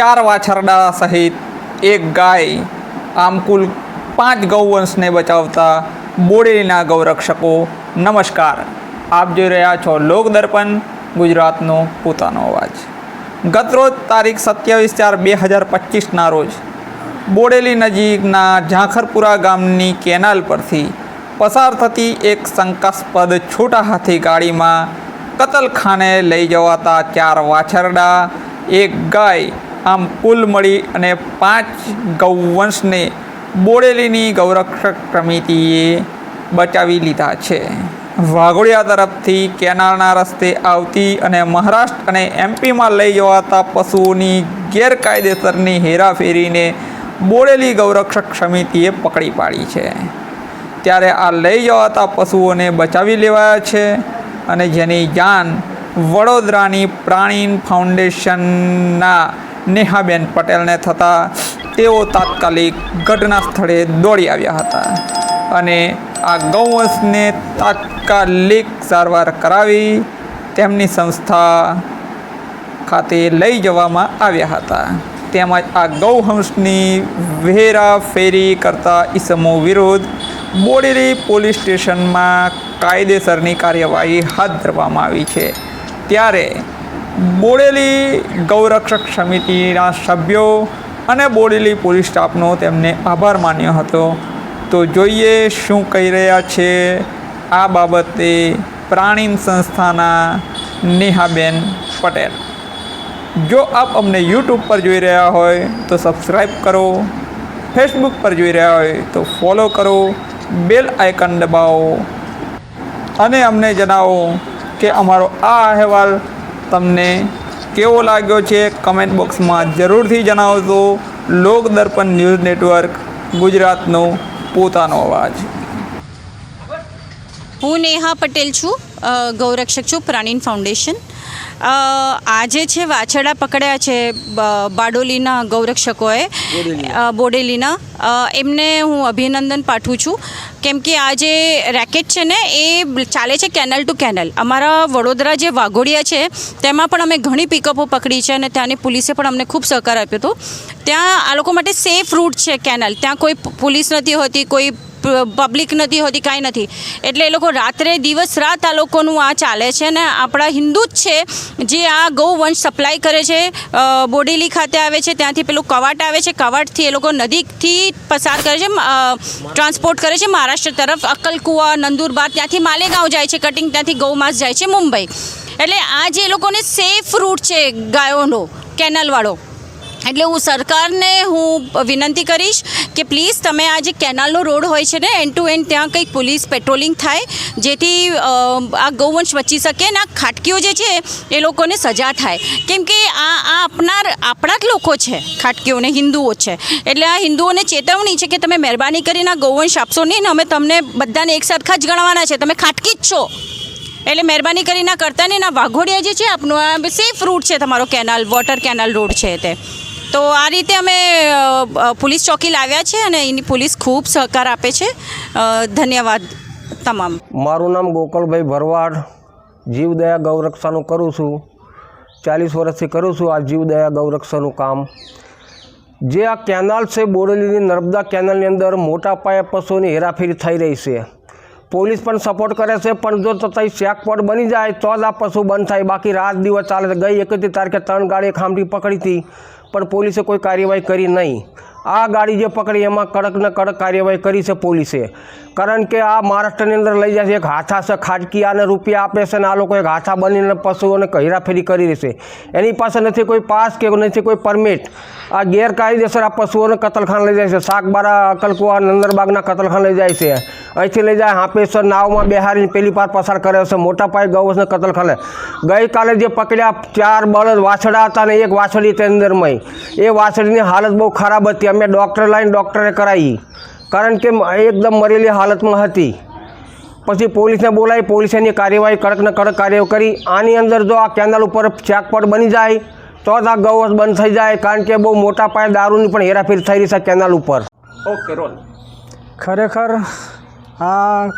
ચાર વાછરડા સહિત એક ગાય, આમ કુલ પાંચ ગૌવંશને બચાવતા બોડેલીના ગૌરક્ષકો, નમસ્કાર. આપ જોઈ રહ્યા છો લોકદર્પણ ગુજરાતનો પોતાનો અવાજ. ગતરોજ તારીખ સત્યાવીસ ચાર બે હજાર પચીસના રોજ બોડેલી નજીકના ઝાંખરપુરા ગામની કેનાલ પરથી પસાર થતી એક શંકાસ્પદ છોટા હાથી ગાડીમાં કતલખાને લઈ જવાતા ચાર વાછરડા, એક ગાય આમ કુલ મળી અને પાંચ ગૌવંશને બોડેલીની ગૌરક્ષક સમિતિએ બચાવી લીધા છે. વાઘોડિયા તરફથી કેનાલના રસ્તે આવતી અને મહારાષ્ટ્ર અને એમપીમાં લઈ જવાતા પશુઓની ગેરકાયદેસરની હેરાફેરીને બોડેલી ગૌરક્ષક સમિતિએ પકડી પાડી છે. ત્યારે આ લઈ જવાતા પશુઓને બચાવી લેવાયા છે અને જેની જાન વડોદરાની પ્રાણીન ફાઉન્ડેશનના નેહાબેન પટેલને થતાં તેઓ તાત્કાલિક ઘટના સ્થળે દોડી આવ્યા હતા. અને આ ગૌવંશને તાત્કાલિક સારવાર કરાવી તેમની સંસ્થા ખાતે લઈ જવામાં આવ્યા હતા. તેમજ આ ગૌહંસની વેરા ફેરી કરતા ઈસમો વિરુદ્ધ બોડેલી પોલીસ સ્ટેશનમાં કાયદેસરની કાર્યવાહી હાથ ધરવામાં આવી છે. ત્યારે બોડેલી ગૌરક્ષક સમિતિના સભ્યો અને બોડેલી પોલીસ સ્ટાફનો તેમને આભાર માન્યો હતો. તો જોઈએ શું કહી રહ્યા છે આ બાબતે પ્રાણીન સંસ્થાના નેહાબેન પટેલ. જો આપ અમને યુટ્યુબ પર જોઈ રહ્યા હોય તો સબસ્ક્રાઈબ કરો, ફેસબુક પર જોઈ રહ્યા હોય તો ફોલો કરો, બેલ આઇકન દબાવો. અને અમને જણાવો કે અમારો આ અહેવાલ તમને કેવો લાગ્યો છે કમેન્ટ બોક્સમાં જરૂરથી જણાવજો. લોક દર્પણ ન્યૂઝ નેટવર્ક, ગુજરાતનો પોતાનો અવાજ. હું નેહા પટેલ છું. ગૌરક્ષક છું પ્રાણીન ફાઉન્ડેશન. આજે છે વાછરડા પકડ્યા છે બાડોલીના બારડોલીના ગૌરક્ષકોએ બોડેલીના. એમને હું અભિનંદન પાઠવું છું. કેમ કે આ જે રેકેટ છે ને એ ચાલે છે કેનલ ટુ કેનલ. અમારા વડોદરા જે વાઘોડિયા છે તેમાં પણ અમે ઘણી પિકઅપો પકડી છે અને ત્યાંની પોલીસે પણ અમને ખૂબ સહકાર આપ્યો હતો. ત્યાં આ લોકો માટે સેફ રૂટ છે કેનલ. ત્યાં કોઈ પોલીસ નથી હોતી કોઈ પબ્લિક નથી હોતી, કાંઈ નથી. એટલે એ લોકો રાત્રે દિવસ રાત આ લોકોનું આ ચાલે છે ને આપણા હિન્દુ જ છે, જે આ ગૌવંશ સપ્લાય કરે છે બોડેલી ખાતે આવે છે, ત્યાંથી પેલું કવાટ આવે છે, કવાટથી એ લોકો નદીથી પસાર કરે છે ટ્રાન્સપોર્ટ કરે છે, મહારાષ્ટ્ર તરફ, અક્કલકુવા, નંદુરબાર, ત્યાંથી માલેગાંવ જાય છે કટિંગ ત્યાંથી ગૌમાંસ જાય છે, મુંબઈ. એટલે આ જે લોકોને સેફ રૂટ છે ગાયોનો કેનલવાળો એટલે હું સરકારને હું વિનંતી કરીશ કે પ્લીઝ તમે આ જે કેનાલનો રોડ હોય છે ને એન્ડ ટુ એન્ડ ત્યાં કંઈક પોલીસ પેટ્રોલિંગ થાય, જેથી આ ગૌવંશ બચી શકે અને આ ખાટકીઓ જે છે, એ લોકોને સજા થાય. કેમ કે આ આ આપનાર, આપણા જ લોકો છે ખાટકીઓને હિન્દુઓ છે. એટલે આ હિન્દુઓને ચેતવણી છે કે તમે મહેરબાની કરીને આ ગૌવંશ આપશો નહીં ને અમે તમને બધાને એક સરખા જ ગણવાના છે. તમે ખાટકી જ છો. એટલે મહેરબાની કરીને કરતા નહીં ના વાઘોડિયા જે છે, આપનું આ સેફ રૂટ છે તમારો કેનાલ વોટર કેનાલ રોડ છે તે. તો આ રીતે અમે પોલીસ ચોકી લાવ્યા છે અને એની પોલીસ ખૂબ સહકાર આપે છે. ધન્યવાદ તમામ. મારું નામ ગોકળભાઈ ભરવાડ. જીવદયા ગૌરક્ષાનું કરું છું. ચાલીસ વર્ષથી કરું છું આ જીવદયા ગૌરક્ષાનું કામ. જે આ કેનાલ છે બોરેલીની નર્મદા કેનાલની અંદર મોટા પાયે પશુઓની હેરાફેરી થઈ રહી છે. પોલીસ પણ સપોર્ટ કરે છે, પણ જો તો તઈ ચેકપોટ બની જાય, તો જ આ પશુ બંધ થાય. બાકી રાત દિવસ ચાલે ગઈ એકત્રીસ તારીખે ત્રણ ગાડી ખામટી પકડી હતી, પણ પોલીસે કોઈ કાર્યવાહી કરી નહીં. આ ગાડી જે પકડી, એમાં કડક ને કડક કાર્યવાહી કરી છે પોલીસે. કારણ કે આ મહારાષ્ટ્રની અંદર લઈ જાય છે, એક હાથા છે ખાટકી આને રૂપિયા આપે છે ને આ લોકો એક હાથા બનીને પશુઓને હેરાફેરી કરી રહેશે એની પાસે નથી કોઈ પાસ કે નથી કોઈ પરમિટ. આ ગેરકાયદેસર આ પશુઓને કતલખાન લઈ જાય છે. શાકબારા અકલકુવા નંદરબાગના કતલખાન લઈ જાય છે. અહીંથી લઈ જાય હાંપેશ્વર નાવમાં બેહારીને પેલી પાર પસાર કર્યો છે. મોટા પાયે ગૌવંશને કતલખાને ગઈકાલે જે પકડ્યા ચાર બળદ વાછડા હતા ને એક વાછડી તે અંદરમય એ વાછડીની હાલત બહુ ખરાબ હતી. અમે ડૉક્ટર લાવીને ડૉક્ટરે કરાવી. કારણ કે એકદમ મરેલી હાલતમાં હતી. પછી પોલીસને બોલાવી. પોલીસેની કાર્યવાહી કડકને કડક કાર્યવાહી કરી. આની અંદર જો આ કેનાલ ઉપર ચેકપોટ બની જાય તો જ આ ગૌવંશ બંધ થઈ જાય. કારણ કે બહુ મોટા પાયે દારૂની પણ હેરાફેરી થઈ રહી છે કેનાલ ઉપર. ઓકે રોલ. ખરેખર આ